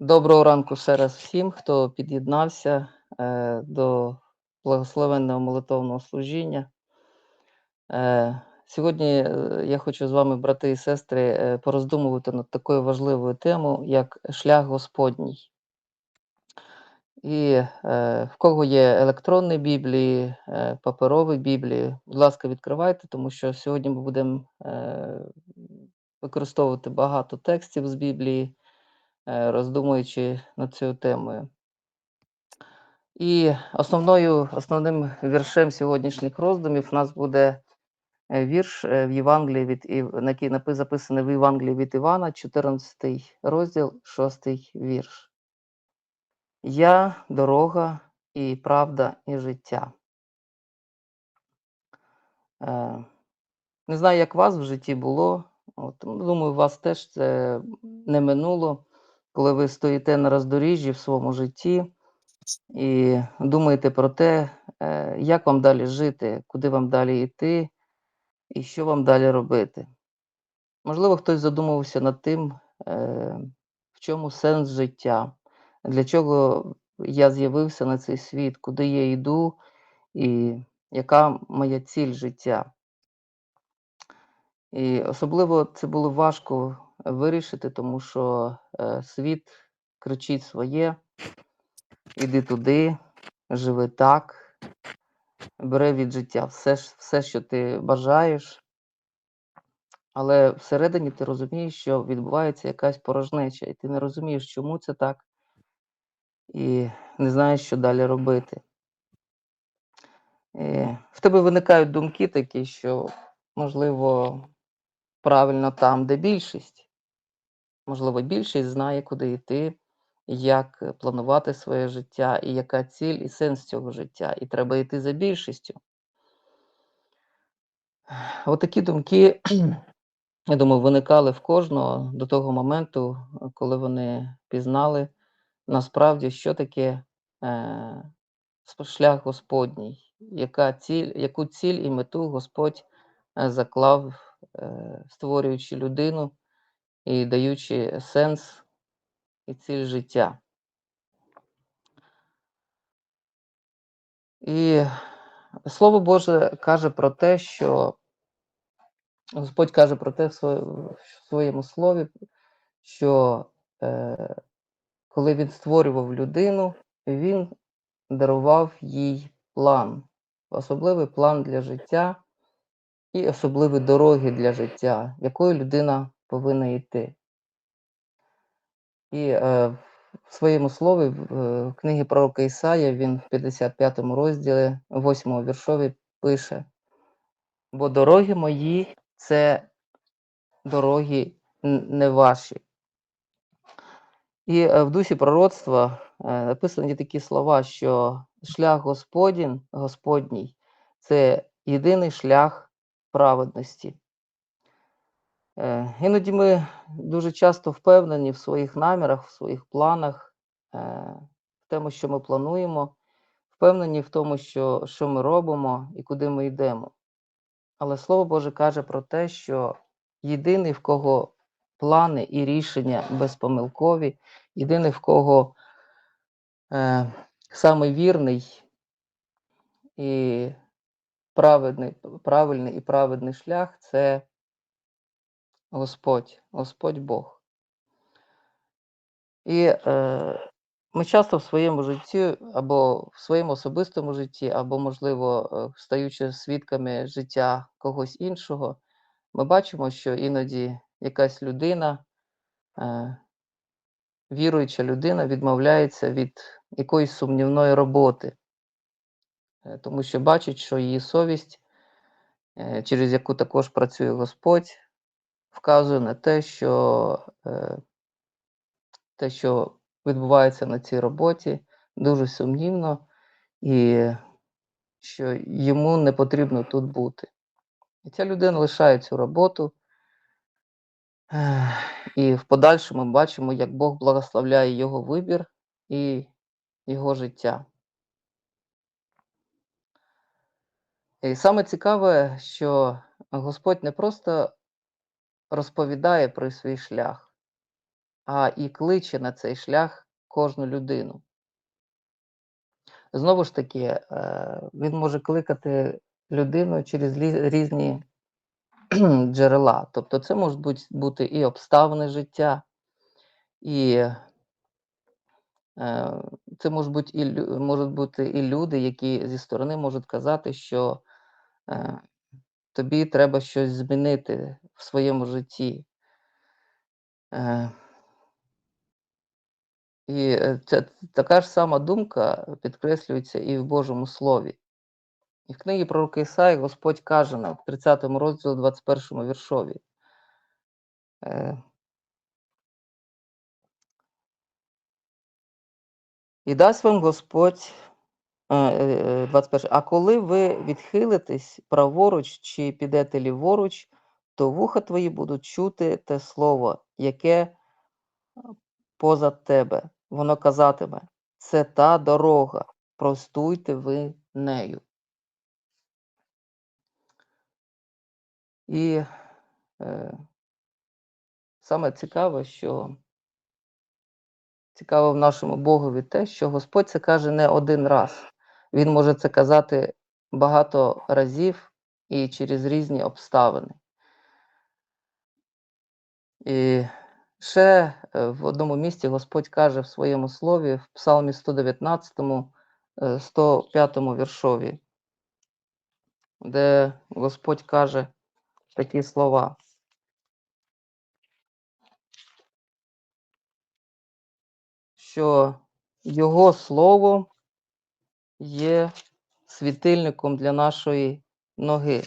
Доброго ранку ще раз всім, хто під'єднався е, до благословенного молитовного служіння. Е, сьогодні е, я хочу з вами, брати і сестри, е, пороздумувати над такою важливою темою, як шлях Господній. І е, в кого є електронні біблії, е, паперові біблії, будь ласка, відкривайте, тому що сьогодні ми будемо е, використовувати багато текстів з Біблії, роздумуючи над цією темою. І основною, основним віршем сьогоднішніх роздумів у нас буде е, вірш е, в Євангелії від який записаний в Євангелії від Івана, 14 розділ, 6 вірш. Я дорога і правда, і життя. Е, Не знаю, як вас в житті було. От, ну, думаю, вас теж це не минуло, коли ви стоїте на роздоріжжі в своєму житті і думаєте про те, е, як вам далі жити, куди вам далі йти і що вам далі робити. Можливо, хтось задумувався над тим, е, в чому сенс життя, для чого я з'явився на цей світ, куди я йду і яка моя ціль життя. І особливо це було важко вирішити, тому що е, світ кричить своє, іди туди, живи так, бери від життя все, все, що ти бажаєш. Але всередині ти розумієш, що відбувається якась порожнеча, і ти не розумієш, чому це так, і не знаєш, що далі робити. І в тебе виникають думки такі, що, можливо, правильно там, де більшість. Можливо, більшість знає, куди йти, як е, планувати своє життя, і яка ціль і сенс цього життя. І треба йти за більшістю. Отакі думки, я думаю, виникали в кожного до того моменту, е, коли вони пізнали насправді, що таке е, шлях Господній, яка ціль, яку ціль і мету Господь е, заклав, е, створюючи людину і даючи сенс і ціль життя. І Слово Боже каже про те, що Господь каже про те в своєму слові, що е, коли він створював людину, він дарував їй план, особливий план для життя і особливі дороги для життя, якою людина повинна йти. І е, в своєму слові в книгі пророка Ісая він в 55 розділі, 8 віршові пише: Бо дороги мої це дороги не ваші. І е, в дусі пророцтва е, написані такі слова, що шлях Господін, Господній це єдиний шлях праведності. Е, Іноді ми дуже часто впевнені в своїх намірах, в своїх планах, е, в тому, що ми плануємо, впевнені в тому, що, що ми робимо і куди ми йдемо. Але Слово Боже каже про те, що єдиний, в кого плани і рішення безпомилкові, єдиний, в кого е, самий вірний і праведний, правильний і праведний шлях це Господь, Господь Бог. І е, ми часто в своєму житті, або в своєму особистому житті, або, можливо, е, стаючи свідками життя когось іншого, ми бачимо, що іноді якась людина, е, віруюча людина, відмовляється від якоїсь сумнівної роботи, е, тому що бачить, що її совість, е, через яку також працює Господь, вказує на те, що е, те, що відбувається на цій роботі, дуже сумнівно, і що йому не потрібно тут бути. І ця людина лишає цю роботу, і в подальшому ми бачимо, як Бог благословляє його вибір і його життя. І саме цікаве, що Господь не просто розповідає про свій шлях, а і кличе на цей шлях кожну людину. Знову ж таки, е, він може кликати людину через різні джерела. Тобто це можуть бути, і обставини життя, і е, це можуть бути і, можуть бути і люди, які зі сторони можуть казати, що е, тобі треба щось змінити в своєму житті. Е, І е, це така ж сама думка підкреслюється і в Божому Слові. І в книгі пророка Ісаї Господь каже нам в 30 розділі, 21 віршові. е, І дасть вам Господь, 21, а коли ви відхилитесь праворуч чи підете ліворуч, то вуха твої будуть чути те слово, яке е, поза тебе. Воно казатиме, це та дорога, простуйте ви нею. І е, саме цікаве, що цікаво в нашому Богові те, що Господь це каже не один раз. Він може це казати багато разів і через різні обставини. І ще е, в одному місці Господь каже в своєму слові в Псалмі 119, е, 105 віршові, де Господь каже такі слова. що Його Слово є світильником для нашої ноги.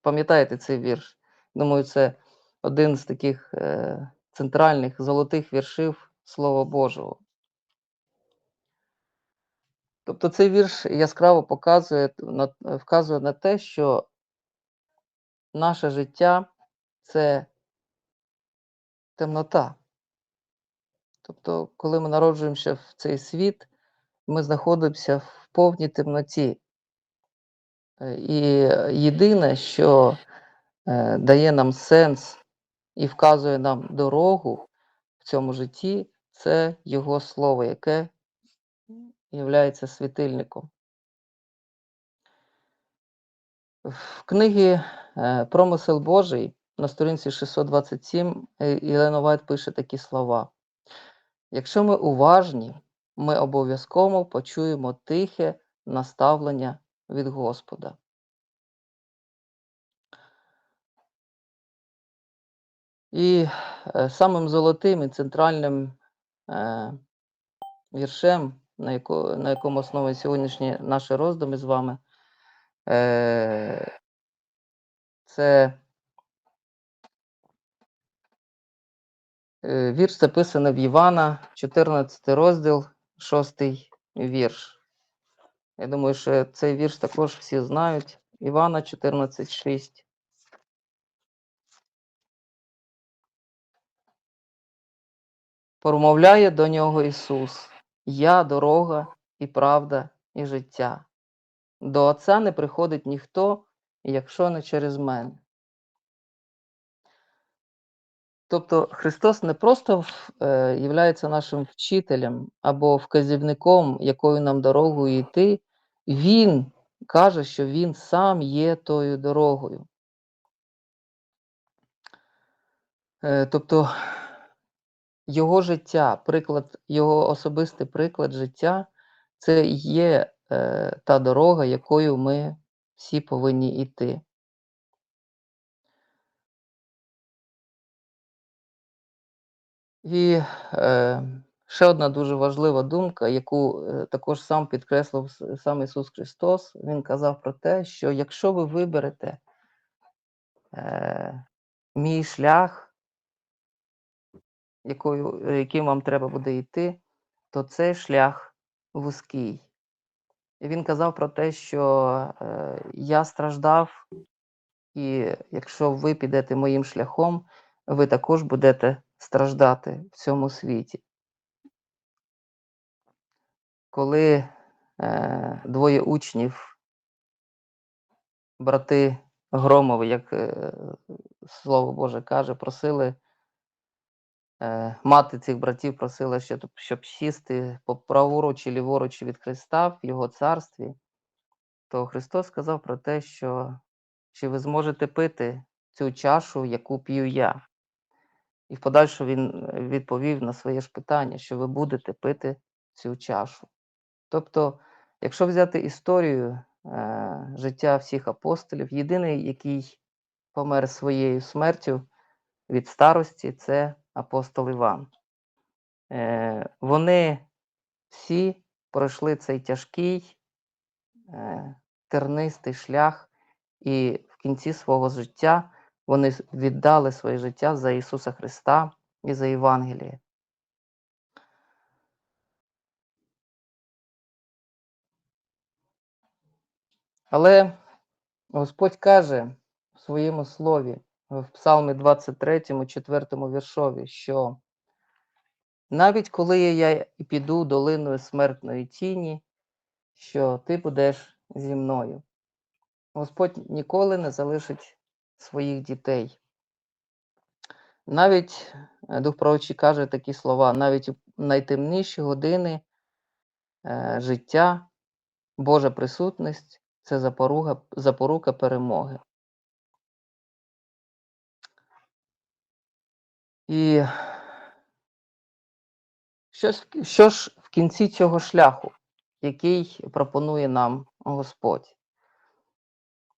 Пам'ятаєте цей вірш? Думаю, це один з таких е, центральних золотих віршів Слова Божого. Тобто цей вірш яскраво показує, вказує на те, що наше життя це темнота. Тобто, коли ми народжуємося в цей світ, ми знаходимося в повній темноті. Е, І єдине, що е, дає нам сенс і вказує нам дорогу в цьому житті, це Його Слово, яке є світильником. В книгі е, Промисел Божий на сторінці 627 е, Єлена Вайт пише такі слова. Якщо ми уважні, ми обов'язково почуємо тихе наставлення від Господа. І е, самим золотим і центральним е, віршем, на, яко, на якому основі сьогоднішні наші роздуми з вами, е, це е, вірш записаний в Івана, 14 розділ, 6 вірш. Я думаю, що цей вірш також всі знають. Івана 14,6. Промовляє до нього Ісус: Я дорога і правда, і життя. До Отця не приходить ніхто, якщо не через мене. Тобто Христос не просто е, являється нашим вчителем або вказівником, якою нам дорогою йти, Він каже, що Він сам є тою дорогою. Е, тобто його життя, приклад, його особистий приклад життя це є е, та дорога, якою ми всі повинні йти. І е, ще одна дуже важлива думка, яку е, також сам підкреслив сам Ісус Христос. Він казав про те, що якщо ви виберете е, мій шлях, якою, е, яким вам треба буде йти, то цей шлях вузький. І він казав про те, що е, я страждав, і якщо ви підете моїм шляхом, ви також будете страждати в цьому світі. Коли е, двоє учнів, брати Громові, як е, Слово Боже каже, просили е, мати цих братів просила, щоб, щоб сісти по праворуч і ліворуч від Христа в Його царстві, то Христос сказав про те, що чи ви зможете пити цю чашу, яку п'ю я. І в подальшу він е, відповів на своє ж питання, що ви будете пити цю чашу. Тобто, якщо взяти історію е, життя всіх апостолів, єдиний, який помер своєю смертю від старості, це апостол Іван. Е, вони всі пройшли цей тяжкий, е, тернистий шлях, і в кінці свого життя вони віддали своє життя за Ісуса Христа і за Євангеліє. Але Господь каже в своєму слові в Псалмі 23, 4 віршові, що навіть коли я піду долиною смертної тіні, що ти будеш зі мною. Господь ніколи не залишить своїх дітей. Навіть е, Дух Пророчий каже такі слова, навіть у найтемніші години е, життя, Божа присутність це запорука, запорука перемоги. І що, що ж в кінці цього шляху, який пропонує нам Господь?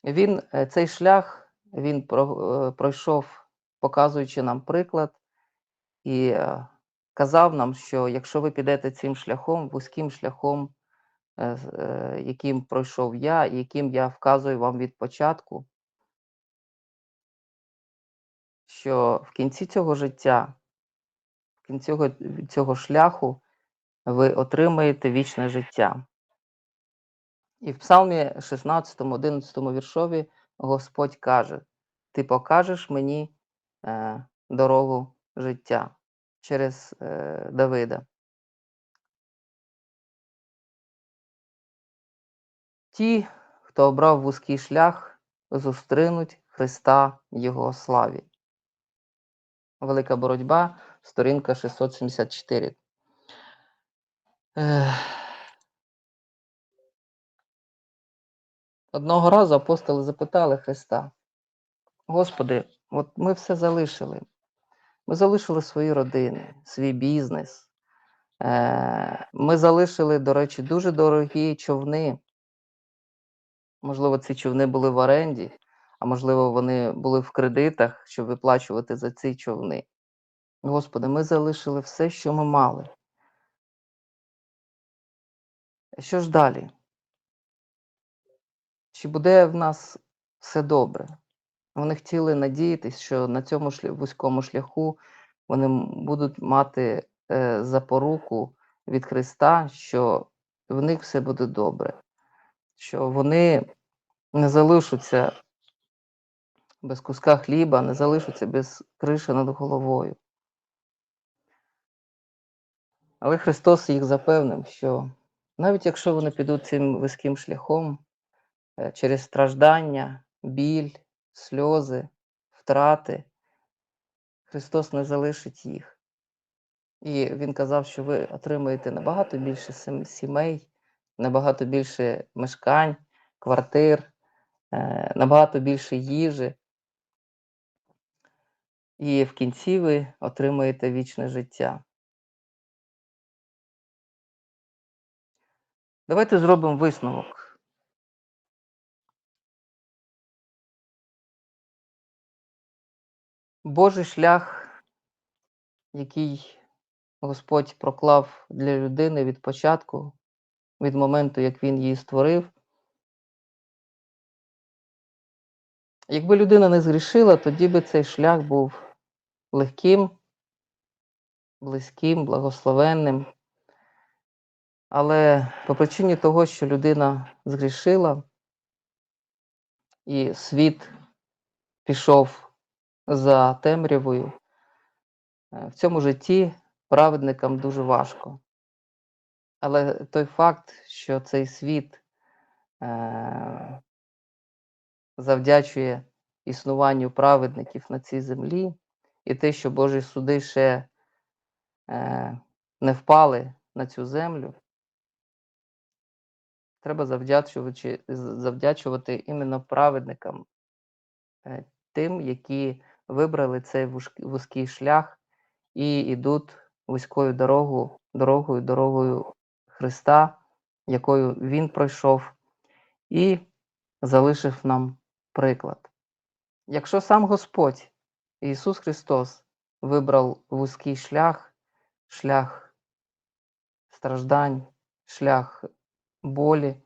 Він е, цей шлях він е, пройшов, показуючи нам приклад, і е, казав нам, що якщо ви підете цим шляхом, вузьким шляхом, е, яким пройшов я, яким я вказую вам від початку, що в кінці цього життя, в кінці цього шляху ви отримаєте вічне життя. І в Псалмі 16, 11 віршові Господь каже: Ти покажеш мені е, дорогу життя через е, Давида. Ті, хто обрав вузький шлях, зустрінуть Христа Його славі. Велика боротьба, сторінка 674. Ех. Одного разу апостоли запитали Христа: Господи, от ми все залишили. Ми залишили свої родини, свій бізнес. Е, Ми залишили, до речі, дуже дорогі човни. Можливо, ці човни були в оренді, а можливо, вони були в кредитах, щоб виплачувати за ці човни. Господи, ми залишили все, що ми мали. Що ж далі? Чи буде в нас все добре? Вони хотіли надіятись, що на цьому вузькому шляху вони будуть мати е, запоруку від Христа, що в них все буде добре, що вони не залишаться без куска хліба, не залишаться без криші над головою. Але Христос їх запевнив, що навіть якщо вони підуть цим вузьким шляхом через страждання, біль, сльози, втрати, Христос не залишить їх. І Він казав, що ви отримаєте набагато більше сімей, набагато більше мешкань, квартир, е, набагато більше їжі. І в кінці ви отримаєте вічне життя. Давайте зробимо висновок. Божий шлях, який Господь проклав для людини від початку, від моменту, як Він її створив. Якби людина не згрішила, тоді би цей шлях був легким, близьким, благословенним. Але по причині того, що людина згрішила, і світ пішов за темрявою, е, в цьому житті праведникам дуже важко. Але той факт, що цей світ е, завдячує існуванню праведників на цій землі, і те, що Божі суди ще е, не впали на цю землю, треба завдячувати, завдячувати іменно праведникам, е, тим, які вибрали цей вузький шлях і йдуть вузькою дорогу, дорогою, дорогою Христа, якою Він пройшов, і залишив нам приклад. Якщо сам Господь Ісус Христос вибрав вузький шлях, шлях страждань, шлях болі,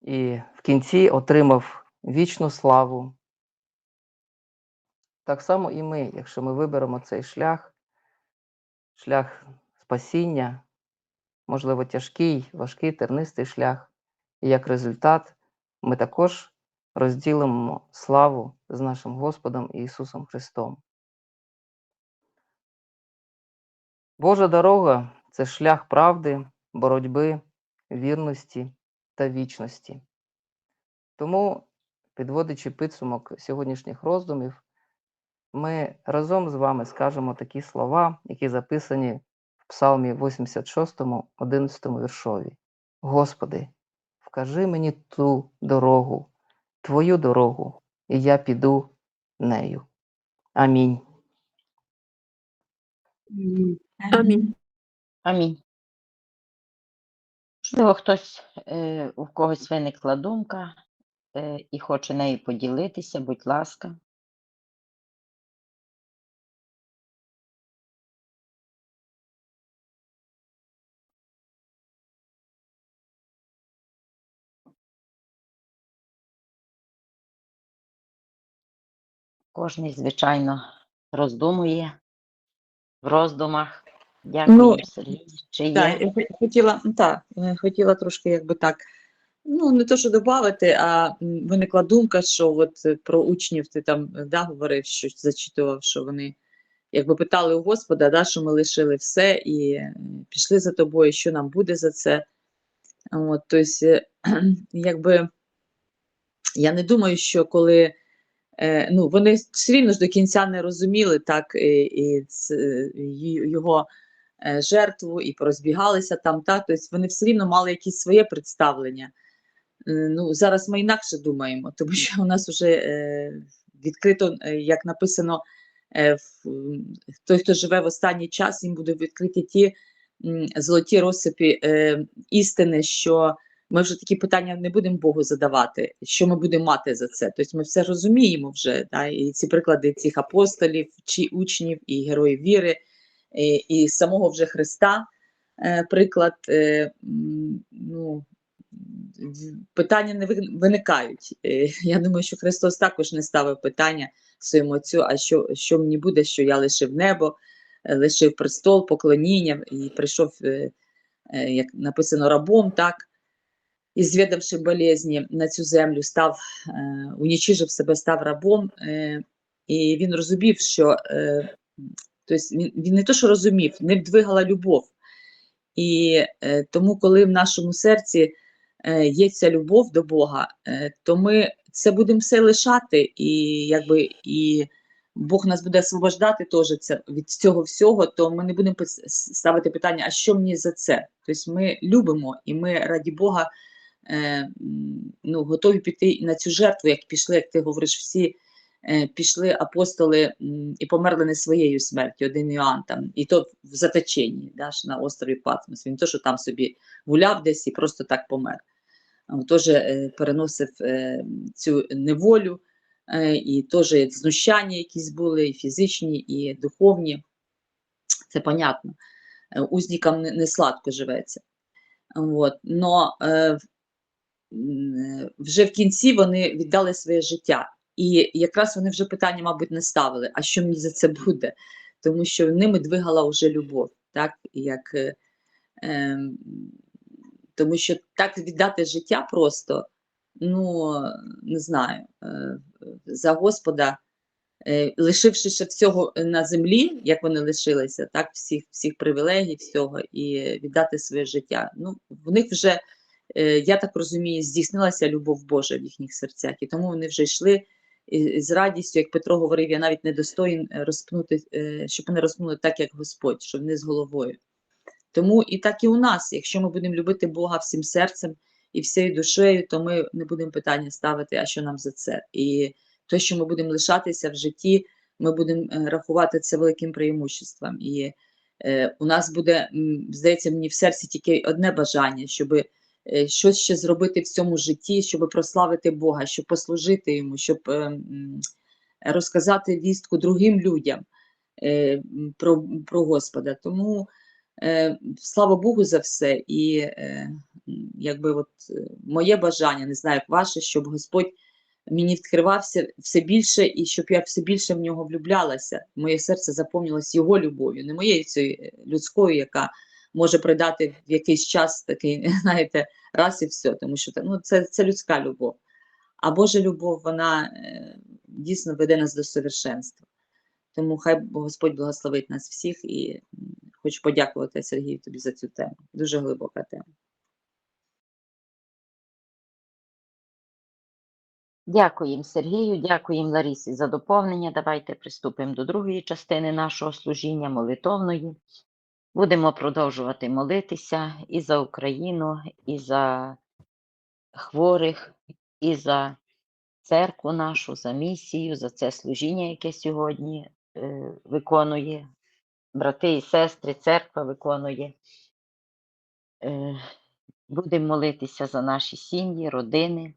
і в кінці отримав вічну славу. Так само і ми, якщо ми виберемо цей шлях, шлях спасіння, можливо, тяжкий, важкий, тернистий шлях, і як результат ми також розділимо славу з нашим Господом Ісусом Христом. Божа дорога це шлях правди, боротьби, вірності та вічності. Тому, підводячи підсумок сьогоднішніх роздумів, ми разом з вами скажемо такі слова, які записані в Псалмі 86, 11 віршові. Господи, вкажи мені ту дорогу, Твою дорогу, і я піду нею. Амінь. Амінь. Амінь. Можливо, хтось, е, у когось виникла думка е, і хоче нею поділитися, будь ласка. Кожний, звичайно, роздумує в роздумах. Дякую, Ну, Сергій. Чи Так, є? я хотіла, так, е, хотіла трошки якби так, ну не то, що додати, а виникла думка, що от е, про учнів ти там е, да, говорив, що зачитував, що вони якби питали у Господа, да, що ми лишили все і пішли за тобою, що нам буде за це. От, тобто, якби я не думаю, що коли ну, вони все рівно ж до кінця не розуміли так і, і ц- його е, жертву і порозбігалися там, так, тобто вони все рівно мали якісь своє представлення. Е, Ну, зараз ми інакше думаємо, тому що у нас вже е, відкрито, е, як написано, е, той, хто живе в останній час, їм буде відкриті ті золоті розсипі е, істини, що ми вже такі питання не будемо Богу задавати, що ми будемо мати за це. Тобто ми все розуміємо вже, да, і ці приклади цих апостолів, чи учнів, і героїв віри, і, і самого вже Христа. е, Приклад, е, ну, питання не виникають. Е, Я думаю, що Христос також не ставив питання своєму отцю, а що, що мені буде, що я лишив небо, лишив престол, поклоніння і прийшов, як написано, рабом, так, і звідавши болезні на цю землю, став, е, унічижив себе, став рабом, е, і він розумів, що тобто він, він не то, що розумів, не двигала любов. І тому, коли в нашому серці є ця любов до Бога, то ми це будемо все лишати, і якби і Бог нас буде освобождати теж це від цього всього, то ми не будемо ставити питання, а що мені за це? Тобто ми любимо і ми раді Бога е, ну, готові піти на цю жертву, як пішли, як ти говориш, всі е, пішли апостоли і померли не своєю смертю, один Іоанн там, і то в заточенні, да, на острові Патмос. Він то, що там собі гуляв десь і просто так помер. Теж е, переносив цю неволю, і теж знущання якісь були, і фізичні, і духовні. Це понятно. Узнікам не, сладко живеться. От. Но вже в кінці вони віддали своє життя. І якраз вони вже питання, мабуть, не ставили, а що мені за це буде? Тому що ними двигала вже любов, так? Як, е, ем, тому що так віддати життя просто, ну, не знаю, е, за Господа, е, лишивши всього на землі, як вони лишилися, так, всіх, всіх привілегій, всього, і віддати своє життя. Ну, в них вже, я так розумію, здійснилася любов Божа в їхніх серцях, і тому вони вже йшли з радістю, як Петро говорив, я навіть не достоїн е, розпнути, е, щоб мене розпнули так, як Господь, щоб не з головою. Тому і так і у нас, якщо ми будемо любити Бога всім серцем і всією душею, то ми не будемо питання ставити, а що нам за це. І те, що ми будемо лишатися в житті, ми будемо е, рахувати це великим преимуществом. І е, у нас буде, здається, мені в серці тільки одне бажання, щоб щось ще зробити в цьому житті, щоб прославити Бога, щоб послужити йому, щоб е, розказати вістку другим людям е, про, про Господа. Тому е, слава Богу за все. І е, якби от е, моє бажання, не знаю, як ваше, щоб Господь мені відкривався все більше, і щоб я все більше в нього влюблялася. Моє серце заповнилось його любов'ю, не моєю цією е, людською, яка може придати в якийсь час такий, знаєте, раз і все, тому що ну, це, це людська любов. А Божа любов, вона е, дійсно веде нас до совершенства. Тому хай Господь благословить нас всіх і хочу подякувати Сергію тобі за цю тему. Дуже глибока тема. Дякуємо Сергію, дякуємо Ларісі за доповнення. Давайте приступимо до другої частини нашого служіння молитовної. Будемо продовжувати молитися і за Україну, і за хворих, і за церкву нашу, за місію, за це служіння, яке сьогодні е, виконує брати і сестри, церква виконує. Е, будемо молитися за наші сім'ї, родини.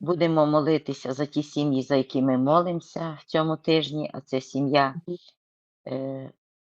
Будемо молитися за ті сім'ї, за які ми молимося в цьому тижні, а це сім'я е,